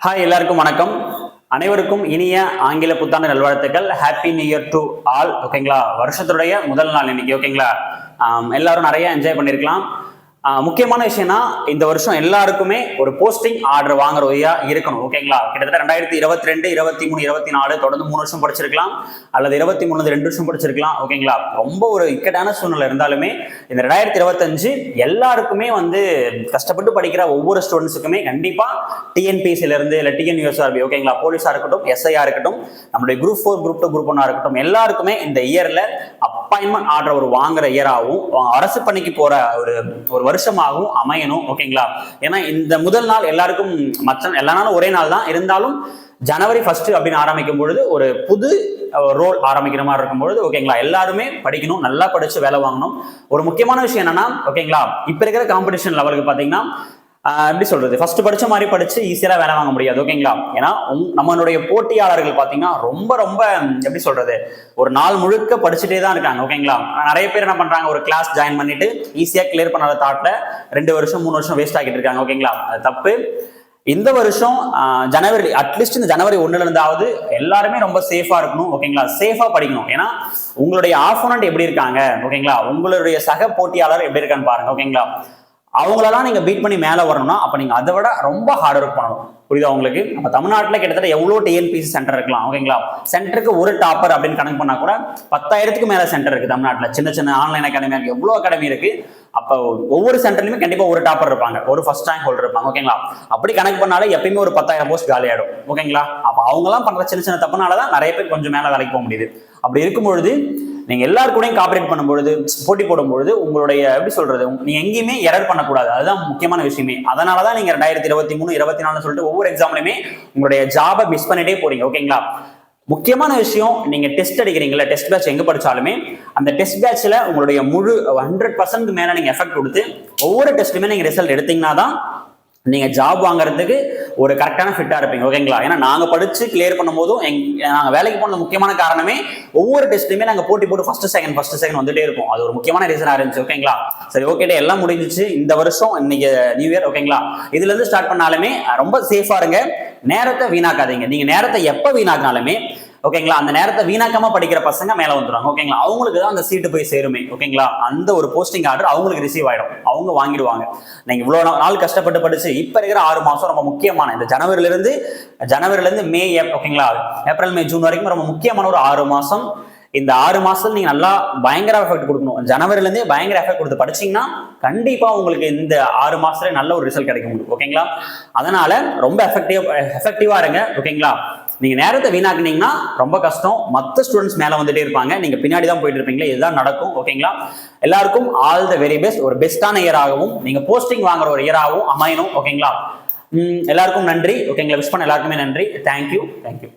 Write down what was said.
Hi எல்லாருக்கும் வணக்கம். அனைவருக்கும் இனிய ஆங்கில புத்தாண்டு நல்வாழ்த்துக்கள். Happy new year to all ஓகேங்களா வருஷத்துடைய முதல் நாள் இன்னைக்கு ஓகேங்களா எல்லாரும் நிறைய என்ஜாய் பண்ணியிருக்கலாம் முக்கியமான விஷயம்னா இந்த வருஷம் எல்லாருக்குமே ஒரு போஸ்டிங் ஆர்டர் வாங்குற வழியா இருக்கணும் ஓகேங்களா கிட்டத்தட்ட ரெண்டாயிரத்தி இருபத்தி ரெண்டு இருபத்தி மூணு இருபத்தி நாலு தொடர்ந்து மூணு வருஷம் படிச்சிருக்கலாம். அல்லது இருபத்தி மூணு ரெண்டு வருஷம் படிச்சிருக்கலாம் ஓகேங்களா ரொம்ப ஒரு இக்கட்டான சூழ்நிலை இருந்தாலுமே இந்த ரெண்டாயிரத்தி இருபத்தஞ்சு எல்லாருக்குமே வந்து கஷ்டப்பட்டு படிக்கிற ஒவ்வொரு ஸ்டூடெண்ட்ஸுக்குமே கண்டிப்பா டிஎன்பிஎஸ்சில இருந்து இல்லை டிஎன்யூஎஸ்ஆர்பி ஓகேங்களா போலீஸா இருக்கட்டும் எஸ்ஐயா இருக்கட்டும் நம்மளுடைய group four group two group ஒன்னா இருக்கட்டும் எல்லாருக்குமே இந்த இயர்ல அப்பாயின்மெண்ட் ஆர்டர் ஒரு வாங்குற இயராகவும் அரசு பணிக்கு போற ஒரு ஒரு வருஷமாகவும் அமையணும் ஓகேங்களா ஏன்னா இந்த முதல் நாள் எல்லாருக்கும் மற்ற எல்லா நாளும் ஒரே நாள் தான். இருந்தாலும் ஜனவரி ஃபர்ஸ்ட் அப்படின்னு ஆரம்பிக்கும் பொழுது ஒரு புது ரோல் ஆரம்பிக்கிற மாதிரி இருக்கும் பொழுது ஓகேங்களா எல்லாருமே படிக்கணும் நல்லா படிச்சு வேலை வாங்கணும். ஒரு முக்கியமான விஷயம் என்னன்னா ஓகேங்களா இப்ப இருக்கிற காம்படிஷன் லெவலுக்கு பாத்தீங்கன்னா எப்படி சொல்றது? ஃபர்ஸ்ட் படிச்ச மாதிரி படிச்சு ஈஸியா வேலை வாங்க முடியாது ஓகேங்களா ஏன்னா நம்மளுடைய போட்டியாளர்கள் பாத்தீங்கன்னா ரொம்ப ரொம்ப எப்படி சொல்றது? ஒரு நாள் முழுக்க படிச்சுட்டே தான் இருக்காங்க ஓகேங்களா நிறைய பேர் என்ன பண்றாங்க ஒரு கிளாஸ் ஜாயின் பண்ணிட்டு ஈஸியா கிளியர் பண்ணாத தாட்ல ரெண்டு வருஷம் மூணு வருஷம் வேஸ்ட் ஆகிட்டு இருக்காங்க ஓகேங்களா அது தப்பு. இந்த வருஷம் ஜனவரி அட்லீஸ்ட் இந்த ஜனவரி ஒண்ணுல இருந்தாவது எல்லாருமே ரொம்ப சேஃபா இருக்கணும் ஓகேங்களா சேஃபா படிக்கணும். ஏன்னா உங்களுடைய ஆஃபோனன்ட் எப்படி இருக்காங்க ஓகேங்களா உங்களுடைய சக போட்டியாளர் எப்படி இருக்கான்னு பாருங்க ஓகேங்களா அவங்களெல்லாம் நீங்க பீட் பண்ணி மேல வரணும்னா அப்ப நீங்க அதை விட ரொம்ப ஹார்ட் ஒர்க் பண்ணணும். புரியுதா உங்களுக்கு? நம்ம தமிழ்நாட்டில் கிட்டத்தட்ட எவ்வளோ டிஎன்பிசி சென்டர் இருக்கலாம் ஓகேங்களா? சென்டருக்கு ஒரு டாப்பர் அப்படின்னு கணக்கு பண்ணா கூட பத்தாயிரத்துக்கு மேல சென்டர் இருக்கு தமிழ்நாட்டில். சின்ன சின்ன ஆன்லைன் அகாடமி இருக்கு எவ்வளோ அகாடமி இருக்கு? அப்போ ஒவ்வொரு சென்டர்லையுமே கண்டிப்பா ஒரு டாப்பர் இருப்பாங்க. ஒரு ஃபர்ஸ்ட் ரேங்க் ஹோல்டர் இருப்பாங்க ஓகேங்களா? அப்படி கணக்கு பண்ணாலே எப்பயுமே ஒரு பத்தாயிரம் போஸ்ட் காலியாயிடும் ஓகேங்களா? அப்போ அவங்கலாம் பண்ற சின்ன சின்ன தப்புனால தான் நிறைய பேர் கொஞ்சம் மேலே வேலைக்கு போக முடியுது. அப்படி இருக்கும் நீங்கள் நீங்க எல்லாரு காப்பரேட் பண்ணும்பொழுது போட்டி போடும்பொழுது உங்களுடைய எப்படி சொல்றது நீங்கள் நீங்க எங்கேயுமே எரர் பண்ணக்கூடாது. அதுதான் முக்கியமான விஷயமே. அதனால தான் நீங்க ரெண்டாயிரத்தி இருபத்தி மூணு இருபத்தி நாலு சொல்லிட்டு ஒவ்வொரு எக்ஸாம்லையுமே உங்களுடைய ஜாபை மிஸ் பண்ணிட்டே போறீங்க. ஓகேங்களா? முக்கியமான விஷயம் நீங்க டெஸ்ட் அடிக்கிறீங்கல்ல டெஸ்ட் பேட்ச் எங்க படிச்சாலுமே அந்த டெஸ்ட் பேட்ச்ல உங்களுடைய முழு ஹண்ட்ரட் பர்சன்ட் மேல நீங்க எஃபெக்ட் கொடுத்து ஒவ்வொரு டெஸ்ட்டுமே நீங்க ரிசல்ட் எடுத்தீங்கன்னா தான் நீங்கள் ஜாப் வாங்குறதுக்கு ஒரு கரெக்டான ஃபிட்டாக இருப்பீங்க ஓகேங்களா ஏன்னா நாங்கள் படித்து கிளியர் பண்ணும்போதும் எங் நாங்கள் வேலைக்கு போனது முக்கியமான காரணமே ஒவ்வொரு டெஸ்ட்லையுமே நாங்கள் போட்டி போட்டு ஃபஸ்ட்டு செகண்ட் ஃபஸ்ட்டு செகண்ட் வந்துட்டே இருக்கும் அது ஒரு முக்கியமான ரீசனாக இருந்துச்சு ஓகேங்களா சரி ஓகே எல்லாம் முடிஞ்சிச்சு. இந்த வருஷம் இன்னைக்கு நியூ இயர் ஓகேங்களா இதுலேருந்து ஸ்டார்ட் பண்ணாலுமே ரொம்ப சேஃபாக இருங்க. நேரத்தை வீணாக்காதீங்க. நீங்கள் நேரத்தை எப்போ வீணாக்கினாலுமே ஓகேங்களா? அந்த நேரத்தை வீணாக்காம படிக்கிற பசங்க மேல வந்துருவாங்க. ஓகேங்களா? அவங்களுக்கு தான் அந்த சீட்டு போய் சேருமே. ஓகேங்களா? அந்த ஒரு போஸ்டிங் ஆர்டர் அவங்களுக்கு ரிசீவ் ஆயிடும். அவங்க வாங்கிடுவாங்க. நீங்க இவ்வளவு நாள் நாள் கஷ்டப்பட்டு படிச்சு இப்ப இருக்கிற ஆறு மாசம் ரொம்ப முக்கியமான இந்த ஜனவரில இருந்து ஜனவரில இருந்து மே ஓகேங்களா? ஏப்ரல் மே ஜூன் வரைக்கும் ரொம்ப முக்கியமான ஒரு ஆறு மாசம். இந்த ஆறு மாசத்துல நீங்க நல்லா பயங்கர எஃபெக்ட் கொடுக்கணும். ஜனவரில இருந்தே பயங்கர எஃபெக்ட் கொடுத்து படிச்சீங்கன்னா கண்டிப்பா உங்களுக்கு இந்த ஆறு மாசத்துல நல்ல ஒரு ரிசல்ட் கிடைக்க முடியும். ஓகேங்களா? அதனால ரொம்ப எஃபெக்டிவ் எஃபெக்டிவா இருங்க. ஓகேங்களா? நீங்க நேரத்தை வீணாக்குனீங்கன்னா ரொம்ப கஷ்டம். மற்ற ஸ்டூடெண்ட்ஸ் மேல வந்துட்டே இருப்பாங்க. நீங்க பின்னாடி தான் போயிட்டு இருப்பீங்களா இதுதான் நடக்கும். ஓகேங்களா? எல்லாருக்கும் ஆல் த வெரி பெஸ்ட் ஒரு பெஸ்டான இயராகவும் நீங்க போஸ்டிங் வாங்குற ஒரு இயராகவும் அமையணும். ஓகேங்களா? எல்லாருக்கும் நன்றி. ஓகேங்களா? விஷ் பண்ண எல்லாருக்குமே நன்றி. Thank you thank you